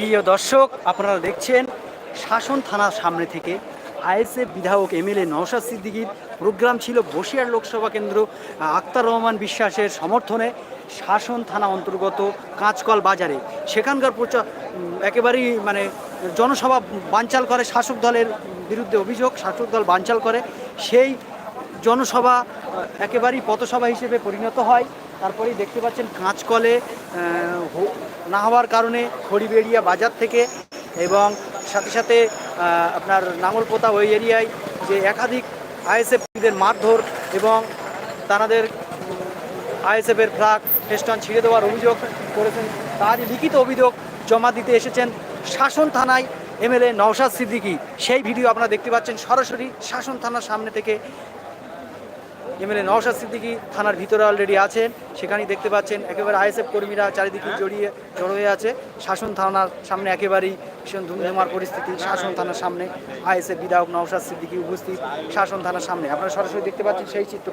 প্রিয় দর্শক, আপনারা দেখছেন শাসন থানার সামনে থেকে আইএসএফ বিধায়ক এমএলএ নওশাদ সিদ্দিকীর প্রোগ্রাম ছিল বসিয়ার লোকসভা কেন্দ্র, আক্তার রহমান বিশ্বাসের সমর্থনে শাসন থানা অন্তর্গত কাঁচকল বাজারে। সেখানকার প্রচার একেবারেই মানে জনসভা বানচাল করে শাসক দলের বিরুদ্ধে অভিযোগ, শাসক দল বানচাল করে। সেই জনসভা একেবারেই পথসভা হিসেবে পরিণত হয়। তারপরেই দেখতে পাচ্ছেন কাঁচকলে না হওয়ার কারণে খড়িবেড়িয়া বাজার থেকে এবং সাথে সাথে আপনার নাঙ্গলপোতা ওই এরিয়ায় যে একাধিক আইএসএফদের মারধর এবং তাদের আইএসএফের ফ্লাগ ফেস্টন ছিঁড়ে দেওয়ার অভিযোগ করেছেন। তারই লিখিত অভিযোগ জমা দিতে এসেছেন শাসন থানায় এমএলএ নওশাদ সিদ্দিকী। সেই ভিডিও আপনারা দেখতে পাচ্ছেন সরাসরি শাসন থানার সামনে থেকে এমএলএ নওশাদ সিদ্দিকী থানার ভিতরে অলরেডি আছেন। সেখানেই দেখতে পাচ্ছেন একেবারে আইএসএফ কর্মীরা চারিদিকে জড়িয়ে জড়ো হয়ে আছে। শাসন থানার সামনে একেবারেই ভীষণ ধুমধুমার পরিস্থিতি। শাসন থানার সামনে আইএসএফ বিধায়ক নওশাদ সিদ্দিকী উপস্থিত। শাসন থানার সামনে। আপনারা সরাসরি দেখতে পাচ্ছেন সেই চিত্র।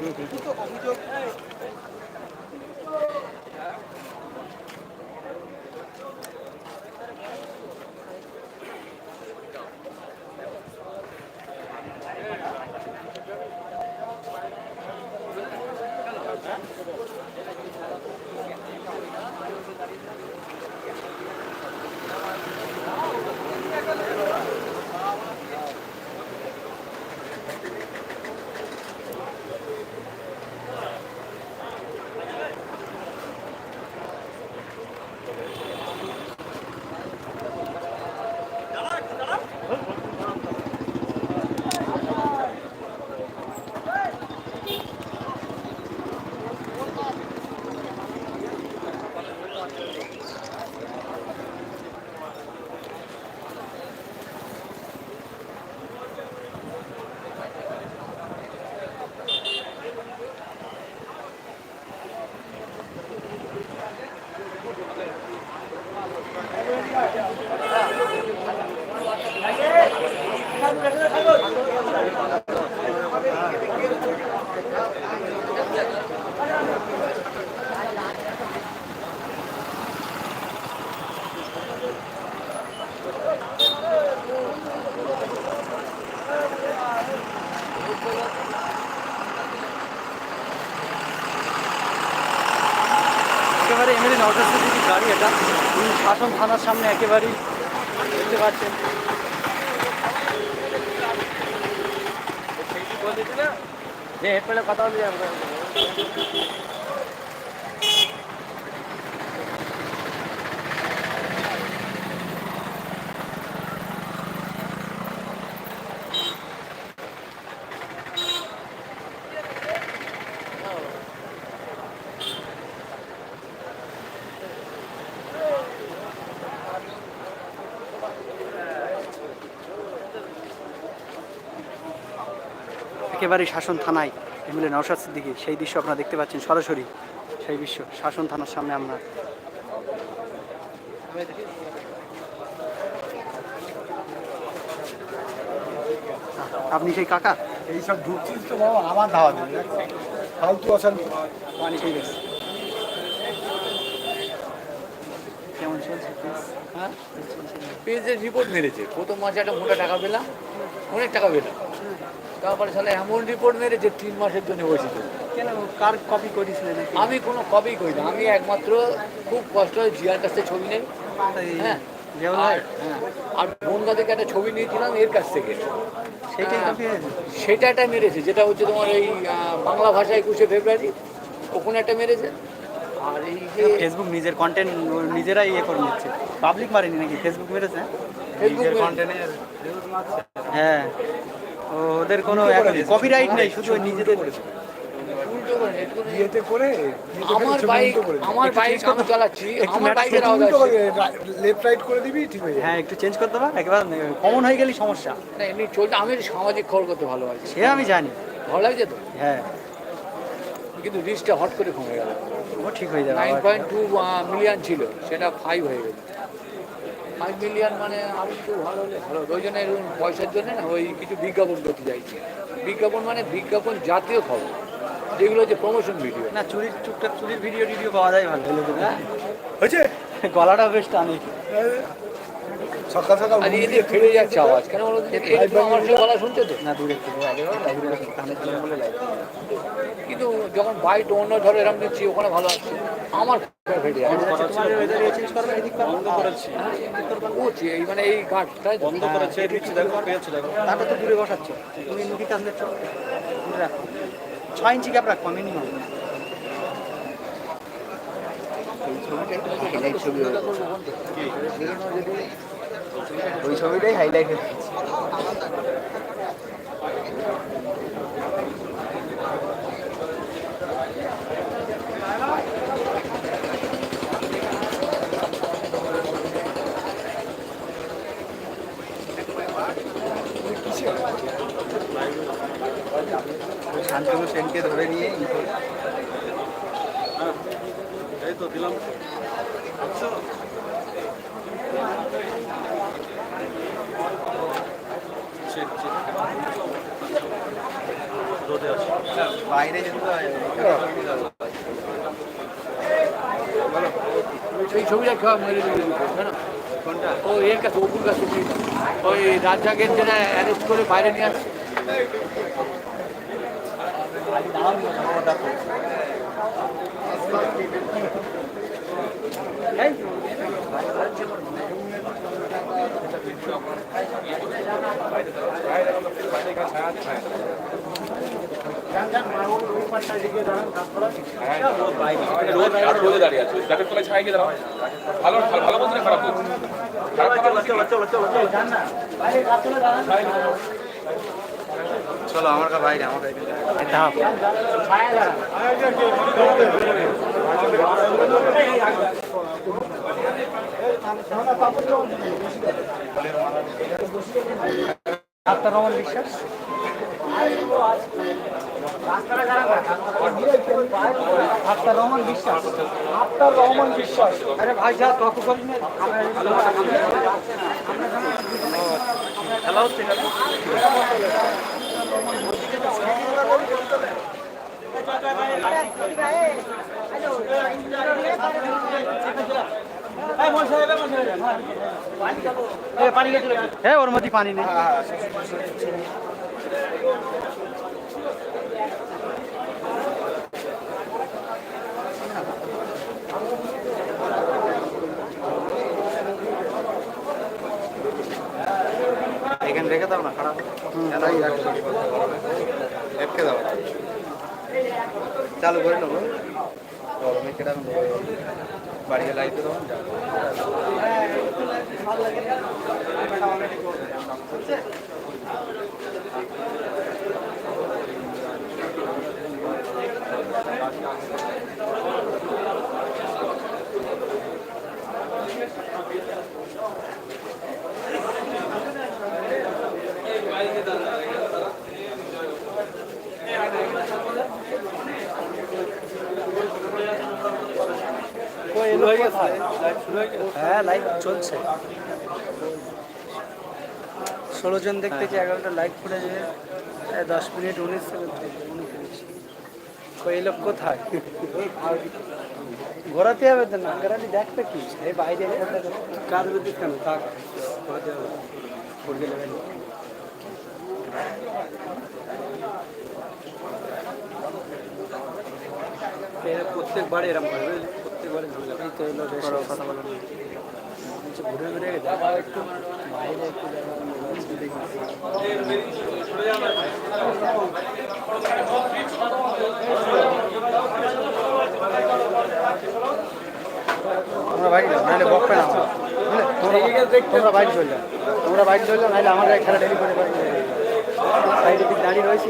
Gracias. একেবারে এমএলএ সিদ্দিকীর গাড়ি, এটা শাসন থানার সামনে একেবারেই দেখতে পাচ্ছেন। যে এরপরে কথা বলি একেবারে শাসন থানায় এমএলএ নওশাদ সিদ্দিকী সেই দৃশ্য আপনারা দেখতে পাচ্ছেন সরাসরি সেই দৃশ্য শাসন থানার সামনে আমরা। আপনি সেই কাকা? এইসব ঢুকছিস তো বাবা আমার ধাওয়া দেবে ফালতু অশান্তি। পানি ঠিক আছে কেমন চলছে? হ্যাঁ? পেজের রিপোর্ট মেরেছে। প্রথম মাসে একটা মোটা টাকা পেলাম অনেক টাকা পেলাম। তারপরে সালে এমন রিপোর্ট মেরেছে তিন মাসের জন্য বসেছে। কেন? কার কপি করেছিলেন? আমি কোনো কপি করি না। আমি একমাত্র খুব কষ্ট হয় জিয়ার কাছ থেকে ছবি নেই। হ্যাঁ। আর হ্যাঁ। আর বনগা থেকে একটা ছবি নিয়েছিলাম এর কাছ থেকে। হ্যাঁ, সেটা একটা মেরেছে যেটা হচ্ছে তোমার এই বাংলা ভাষা একুশে ফেব্রুয়ারি ওখানে একটা মেরেছে। আর এই যে ফেসবুক নিজের কন্টেন্ট নিজেরাই ইয়ে করে নিচ্ছে। পাবলিক মারেনি নাকি? ফেসবুক মেরেছে? হ্যাঁ? ফেসবুক হ্যাঁ। ও, ওদের কোনো কপিরাইট নেই শুধু নিজেদের করে আমার বাইক উল্টো করে দিবি। আমার বাইক আমি চালাচ্ছি আমার বাইকের আওয়াজ লেফট রাইট করে দিবি ঠিক হয়ে যাবে। হ্যাঁ একটু চেঞ্জ করতে পার একেবারে কমন হয়ে গেলেই সমস্যা। না এমনি চলছে আমি সামাজিক খবর করতে ভালোবাসি। সে আমি জানি। ভালো লাগছে তো? হ্যাঁ। কিন্তু রিচটা হট করে কমে গেল। ও ঠিক হয়ে যাবে নাইন পয়েন্ট টু মিলিয়ন ছিল সেটা ফাইভ হয়ে গেল। ফাইভ মিলিয়ন মানে আরও একটু ভালো হলে ভালো। ওই জন্য এরকম পয়সার জন্য না ওই কিছু বিজ্ঞাপন করতে চাইছি। বিজ্ঞাপন মানে বিজ্ঞাপন জাতীয় খবর যেগুলো হচ্ছে প্রমোশন ভিডিও না চুরির টুকটাক চুরির ভিডিও টিডিও পাওয়া যায় ভালো। হ্যাঁ। হয়েছে? গলাটা বেশ টানে। সকাল সকাল আর মুখ দিয়ে ফিরে যাচ্ছে আওয়াজ। কেন বলো আমার সে গলা শুনছে তো? না দূরে থেকে আগে কানে ছিল বলে লাগে কিন্তু যখন বাইট অন্য ধরো এরকম নিচ্ছি ওখানে ভালো আছে। আমার ফেটে যাচ্ছে ও এই মানে এই বন্ধ করেছে। দিচ্ছি তাটা তো? দূরে বসাচ্ছ। তুমি রাখো। ছয় ইঞ্চি গ্যাপ রাখব মিনিমাম ওই ছবিটাই হাইলাইট হয়েছে শান্তনু সেনকে ধরে নিয়ে এই তো দিলাম। বাইরে যেতে হয় সেই ছবিটা খাওয়া মেরে কোনটা ও এর কাছে, অপুর কাছে। ওই রাজ্জাকের যেটা অ্যারেস্ট করে বাইরে নিয়ে আসছে রোদ আর রোদে দাঁড়িয়ে আছে গাছের তলায় ছাই গিয়ে দাঁড়াও ভালো ভালো ভালো না খারাপ বলতে খারাপ চলো আমার কাছে বাইরে আমার ডাক্তার রমন বিশ্বাস ডাক্তার রহমান বিশ্বাস। আপনার রহমান বিশ্বাস আরে ভাই যা তর্ক করি খেলা হচ্ছে হ্যাঁ ওর মধ্যে পানি নেই। এখানে রেখে দাও না খারাপ। দাও। চালু করে নেব গরমে কেরাম বাড়িতে লাইতে তখন বাইকে দাঁড়া। হ্যাঁ লাইভ চলছে। ষোলো জন দেখতেছি এগারোটা লাইভ ফুটেছে। দশ মিনিট উনিশ সেকেন্ড এই লোক কোথায়? ঘোরাতে হবে তো না ঘোরালি দেখবে কি? এই বাইরে কাজ বিদ্যুৎ কেন? থাক লেভেল এরকম বুঝলি? প্রত্যেকবারে তো এলো কথা বলো ঘুরে বাইরে একটু তোমরা যাও, নাহলে বক বুঝলে? তোমরা- তোমরা বাইরে চলে যাও তোমরা বাইরে চলে যাও নাহলে গায়ে খেলা ডেলি করে দাঁড়িয়ে রয়েছি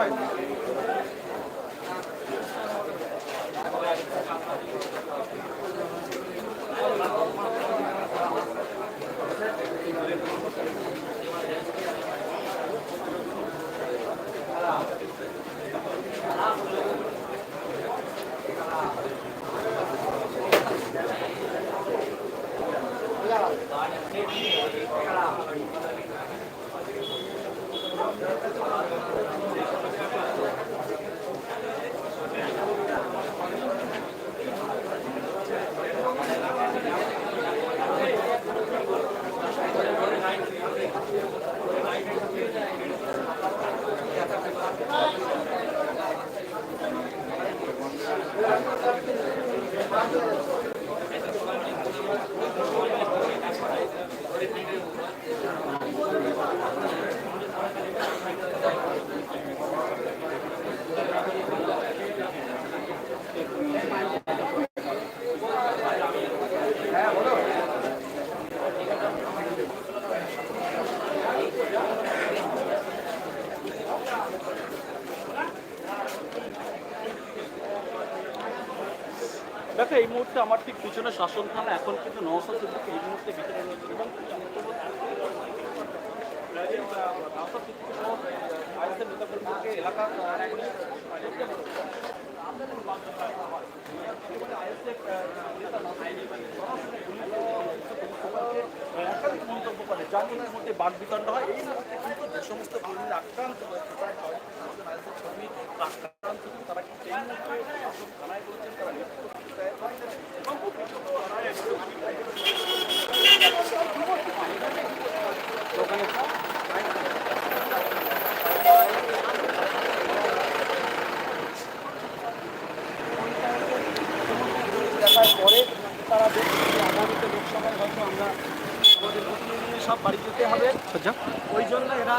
রাইট দেখো এই মুহূর্তে আমার ঠিক পিছনে শাসন থানা, এখন কিন্তু নওসাদ সিদ্দিকী এই মুহূর্তে ভিতরে রয়েছে এবং যার মধ্যে বাক বিতণ্ড হয় এই সমস্ত কর্মীরা আক্রান্ত তারা কিন্তু এই মুহূর্তে শাসন থানায় বলছেন তারা নেতৃত্ব দিতে এবং অভিযুক্ত দেখার পরে তারা দেখছে যে আগামীতে লোকসভায় হয়তো আমরা আমাদের নতুন নিয়ে সব বাড়ি যেতে হবে সজ্জা ওই জন্য এরা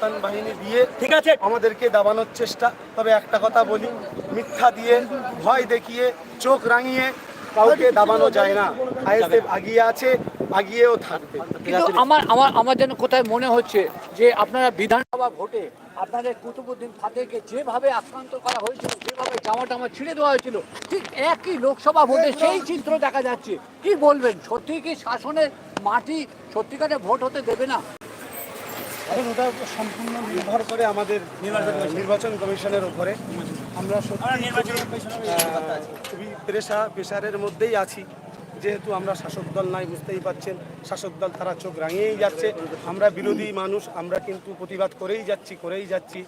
মোস্তান বাহিনী দিয়ে ঠিক আছে। আমাদেরকে দাবানোর চেষ্টা। তবে একটা কথা বলি মিথ্যা দিয়ে ভয় দেখিয়ে চোখ রাঙিয়ে কাউকে দাবানো যায় না। আইএসএফ আগিয়ে আছে আগিয়েও থাকবে। কিন্তু আমার আমার আমার যেন কোথায় মনে হচ্ছে যে আপনারা বিধানসভা ভোটে আপনাদের কুতুবুদ্দিন ফাতেকে যেভাবে আক্রান্ত করা হয়েছিল যেভাবে জামা টামা ছিঁড়ে দেওয়া হয়েছিল ঠিক একই লোকসভা ভোটে সেই চিত্র দেখা যাচ্ছে। কি বলবেন? সত্যি কি শাসনের মাটি সত্যিকারে ভোট হতে দেবে না? এখন ওটা সম্পূর্ণ নির্ভর করে আমাদের নির্বাচন কমিশনের উপরে। আমরা খুবই প্রেশা প্রেশারের মধ্যেই আছি। যেহেতু আমরা শাসক দল নাই বুঝতেই পাচ্ছেন শাসক দল তারা চোখ রাঙিয়েই যাচ্ছে। আমরা বিরোধী মানুষ আমরা কিন্তু প্রতিবাদ করেই যাচ্ছি করেই যাচ্ছি।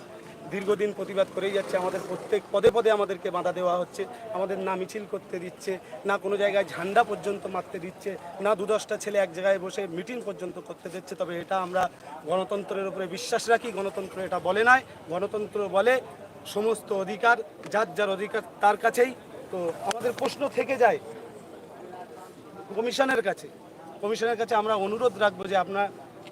দীর্ঘদিন প্রতিবাদ করেই যাচ্ছে। আমাদের প্রত্যেক পদে পদে আমাদেরকে বাধা দেওয়া হচ্ছে। আমাদের না মিছিল করতে দিচ্ছে, না কোনো জায়গায় ঝান্ডা পর্যন্ত মারতে দিচ্ছে, না দু দশটা ছেলে এক জায়গায় বসে মিটিং পর্যন্ত করতে দিচ্ছে। তবে এটা আমরা গণতন্ত্রের উপরে বিশ্বাস রাখি। গণতন্ত্র এটা বলে নয় গণতন্ত্র বলে সমস্ত অধিকার, যার যার অধিকার তার কাছেই। তো আমাদের প্রশ্ন থেকে যায়, কমিশনের কাছে। কমিশনের কাছে আমরা অনুরোধ রাখব যে আপনার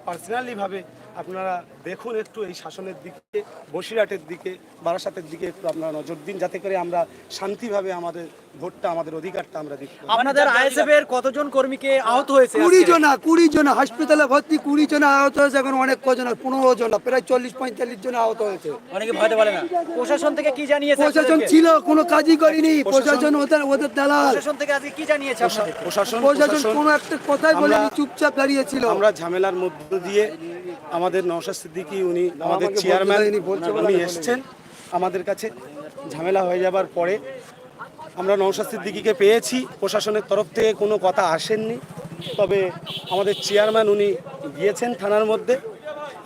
পার্সোনালিভাবে আপনারা দেখুন একটু এই শাসনের দিকে বসিরহাটের দিকে বারাসাতের দিকে একটু আপনারা নজর দিন যাতে করে আমরা শান্তিভাবে আমাদের ভোটটা আমাদের অধিকারটা আমরা পারি। আপনাদের আইএসএফ এর কতজন কর্মীকে আহত হয়েছে কুড়ি জনা কুড়ি জনা হসপিটালে ভর্তি কুড়ি জনা আহত হয়েছে এখন অনেক কজন পনেরো জনা প্রায় চল্লিশ পঁয়তাল্লিশ জন আহত হয়েছে। অনেকে ভয়তে পারে না। প্রশাসন থেকে কি জানিয়েছে প্রশাসন ছিল কোনো কাজই করেনি। প্রশাসন ওদের ওদের দালাল। প্রশাসন থেকে আজকে কি জানিয়েছে প্রশাসন প্রশাসন প্রশাসন কোনো একটা কথাই বলেনি চুপচাপ দাঁড়িয়েছিল আমরা ঝামেলার মধ্য দিয়ে আমাদের নওশাদ সিদ্দিকী উনি আমাদের চেয়ারম্যান উনি এসছেন। আমাদের কাছে ঝামেলা হয়ে যাবার পরে আমরা নওশাদ সিদ্দিকিকে পেয়েছি। প্রশাসনের তরফ থেকে কোনো কথা আসেননি। তবে আমাদের চেয়ারম্যান উনি গিয়েছেন থানার মধ্যে।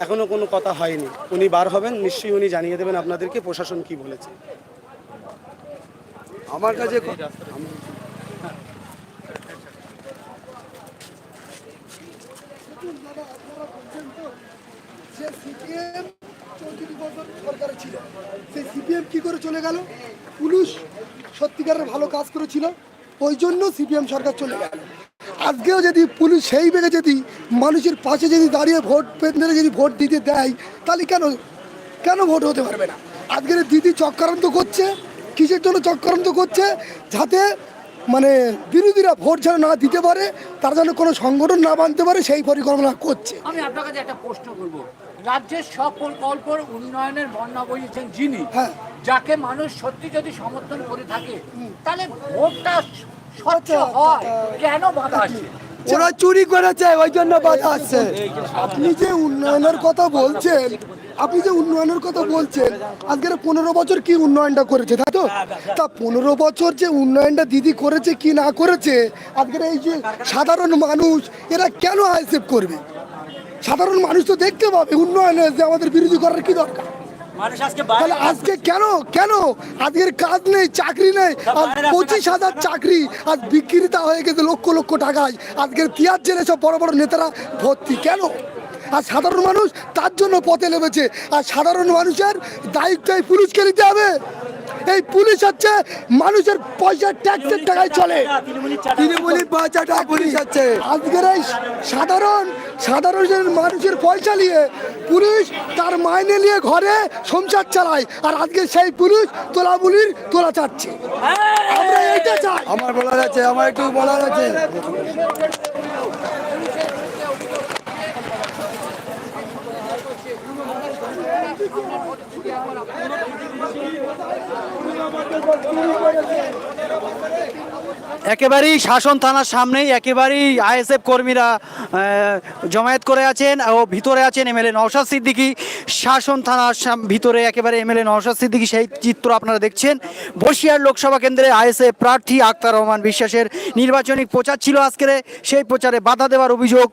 এখনও কোনো কথা হয়নি। উনি বার হবেন নিশ্চয়ই উনি জানিয়ে দেবেন আপনাদেরকে প্রশাসন কি বলেছে। আমার কাছে যে সিপিএম চৌত্রিশ বছর সরকারে ছিল, সেই সিপিএম কি করে চলে গেল? পুলিশ সত্যিকারের ভালো কাজ করেছিল, ওই জন্য সিপিএম সরকার চলে গেল। আজকেও যদি পুলিশ সেই বেগে যদি মানুষের পাশে যদি দাঁড়িয়ে ভোট পেন্ডারে যদি ভোট দিতে দেয়, তাহলে কেন কেন ভোট হতে পারবে না? আজকের দিদি চক্রান্ত করছে, কিসের জন্য চক্রান্ত করছে? যাতে মানে বিরোধীরা ভোট যেন না দিতে পারে তার যেন কোনো সংগঠন না বানতে পারে সেই পরিকল্পনা করছে। আমি আপনার কাছে একটা প্রশ্ন করব। রাজ্যের সব প্রকল্প উন্নয়নের বন্যা বইয়েছেন যিনি। হ্যাঁ। যাকে মানুষ সত্যি যদি সমর্থন করে থাকে তাহলে ভোটটা স্বচ্ছ আচ্ছা, হয়। কেন বাধা আছে? ওরা চুরি করেছে ওই জন্য বাধা আসছে আপনি যে উন্নয়নের কথা বলছেন আপনি যে উন্নয়নের কথা বলছেন আজকের পনেরো বছর কি উন্নয়নটা করেছে তাই তো? তা পনেরো বছর যে উন্নয়নটা দিদি করেছে কি না করেছে আজকের এই যে সাধারণ মানুষ এরা কেন আইসেপ করবে? সাধারণ মানুষ তো দেখতে পাবে উন্নয়নে যে আমাদের বিরোধী করার কি দরকার। তাহলে আজকে কেন কেন? আজকের কাজ নেই চাকরি নেই পঁচিশ হাজার চাকরি আজ বিক্রিতা হয়ে গেছে লক্ষ লক্ষ টাকায়। আজকের তিয়ার জেলে সব বড় বড় নেতারা ভর্তি কেন? আর সাধারণ মানুষ তার জন্য পথে নেমেছে। আর সাধারণ মানুষের দায়িত্ব এই পুলিশকে নিতে হবে। এই পুলিশ হচ্ছে মানুষের পয়সা ট্যাক্সের টাকায় চলে। তৃণমূলী পয়সাটা পুলিশ হচ্ছে। আজকের এই সাধারণ সাধারণ মানুষের পয়সা নিয়ে পুলিশ তার মাইনে নিয়ে ঘরে সংসার চালায়। আর আজকে সেই পুলিশ তোলা পুলির তোলা চাচ্ছে। আমরা এইটা চাই। আমার বলার আছে আমার একটু বলার আছে। একেবারেই শাসন থানার সামনেই, একেবারেই আইএসএফ কর্মীরা জমায়েত করে আছেন ও ভিতরে আছেন এমএলএ নওশাদ সিদ্দিকী। শাসন থানার ভিতরে একেবারে এমএলএ নওশাদ সিদ্দিকী, সেই চিত্র আপনারা দেখছেন। বসিয়ার লোকসভা কেন্দ্রে আইএসএফ প্রার্থী আক্তার রহমান বিশ্বাসের নির্বাচনী প্রচার ছিল আজকের সেই প্রচারে বাধা দেওয়ার অভিযোগ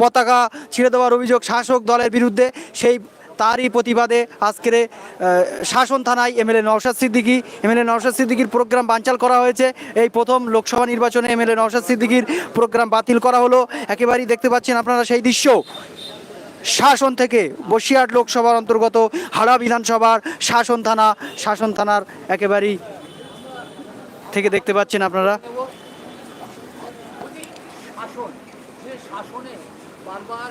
পতাকা ছিঁড়ে দেওয়ার অভিযোগ শাসক দলের বিরুদ্ধে। সেই তারই প্রতিবাদে আজকের শাসন থানায় এমএলএ নওশাদ সিদ্দিকী এমএলএ নওশাদ সিদ্দিকীর প্রোগ্রাম বানচাল করা হয়েছে। এই প্রথম লোকসভা নির্বাচনে এমএলএ নওশাদ সিদ্দিকীর প্রোগ্রাম বাতিল করা হলো। একেবারেই দেখতে পাচ্ছেন আপনারা সেই দৃশ্য। শাসন থেকে বসিরহাট লোকসভার অন্তর্গত হাড়া বিধানসভার শাসন থানা, শাসন থানার একেবারেই থেকে দেখতে পাচ্ছেন আপনারা। শাসনে বারবার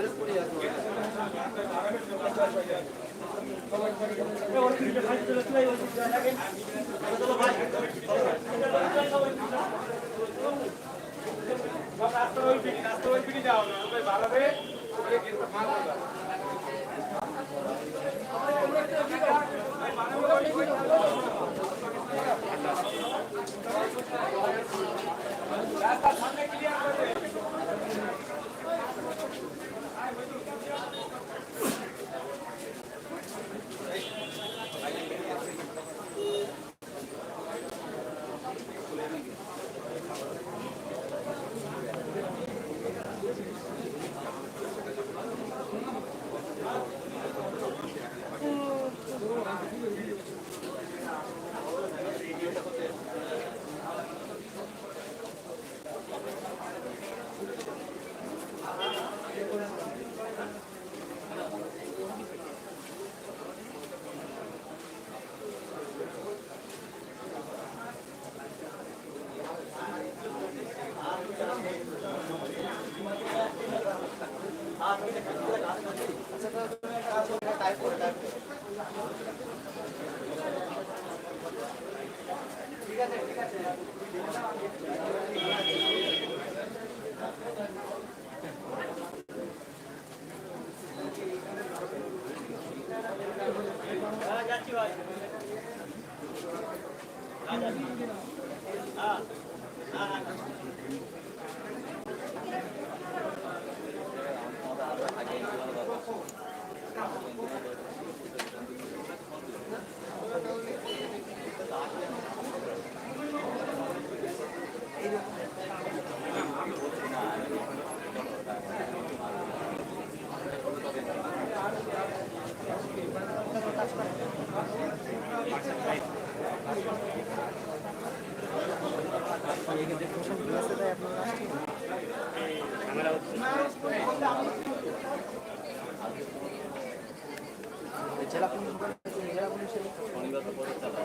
রাস্তা সামনে ক্লিয়ার করে যাচ্ছি ভাই ছেলা কোন ছেলা কোন ছেলা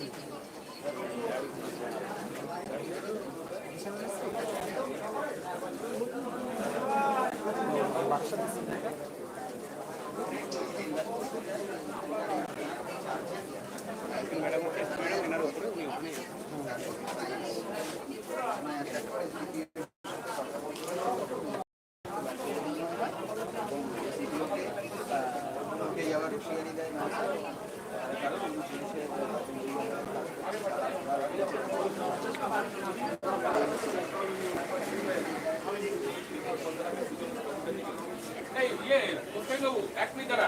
এই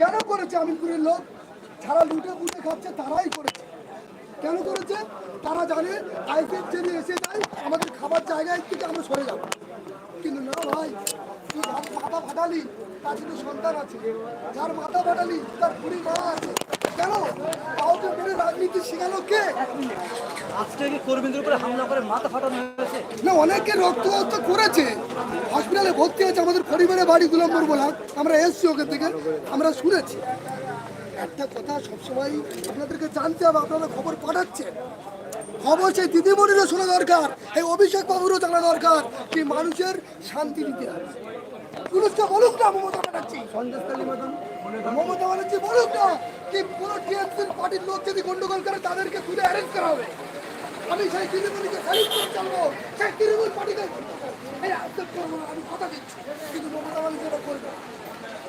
কেন করেছে আমিনপুরের লোক? যারা লুটে পুটে খাচ্ছে, তারাই করেছে। কেন করেছে? তারা জানে আইপিএফ যদি এসে যায়, আমাদের খাবার জায়গায় থেকে আমরা সরে যাব। কিন্তু না ভাই, তুই যার মাথা ফাটালি তার সন্তান আছে। যার মাথা ফাটালি, তার বুড়ি মা আছে। কেন? মেরে রাজনীতি শেখানো কে? আজকে কি কর্মীদের উপরে হামলা করে মাথা ফাটানো হয়েছে? না অনেকে রক্ত করেছে। হসপিটালে ভর্তি আছে আমাদের পরিবারের বাড়ি বলা। আমরা এসছি ওখান থেকে আমরা শুনেছি। একটা কথা সবসময় আপনাদেরকে জানতে হবে আপনারা খবর পাঠাচ্ছেন। খবর সেই দিদিমণিরও শোনা দরকার এই অভিষেক বাবুরও জানা দরকার কি মানুষের শান্তি দিতে হবে। পুলিশকে বলুক না মমতা ব্যানার্জি। মমতা ব্যানার্জি বলুক না কি কোনো টিএমসির পার্টির লোক যদি গন্ডগোল করে তাদেরকে তুলে অ্যারেস্ট করা হবে আমি সেই তৃণমূলকে স্যালুট করে চালবো সেই তৃণমূল পার্টিকে এই accept করব না, আমি কথা দিচ্ছি কিন্তু মমতা ব্যানার্জি এটা করবে।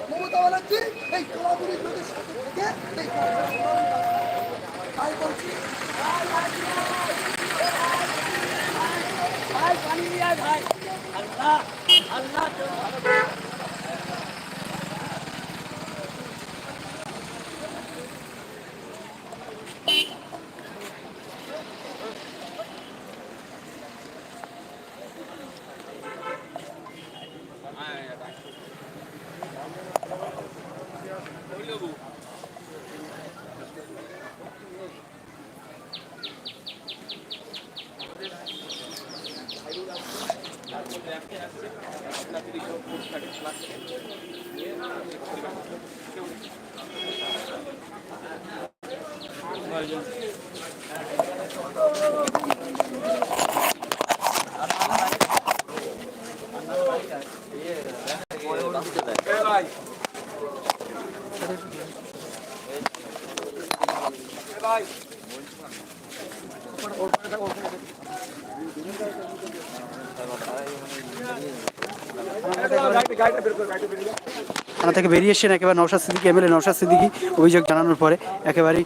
মমতা ব্যানার্জি এই কোলাপুরি লোকের সাথে থেকে এই কাজটা করবে না। তাই বলছি থেকে বেরিয়ে এসেছেন একেবারে নৌশাদ সিদ্দিকি এমএলএ নৌশাদ সিদ্দিকি অভিযোগ জানানোর পরে একেবারেই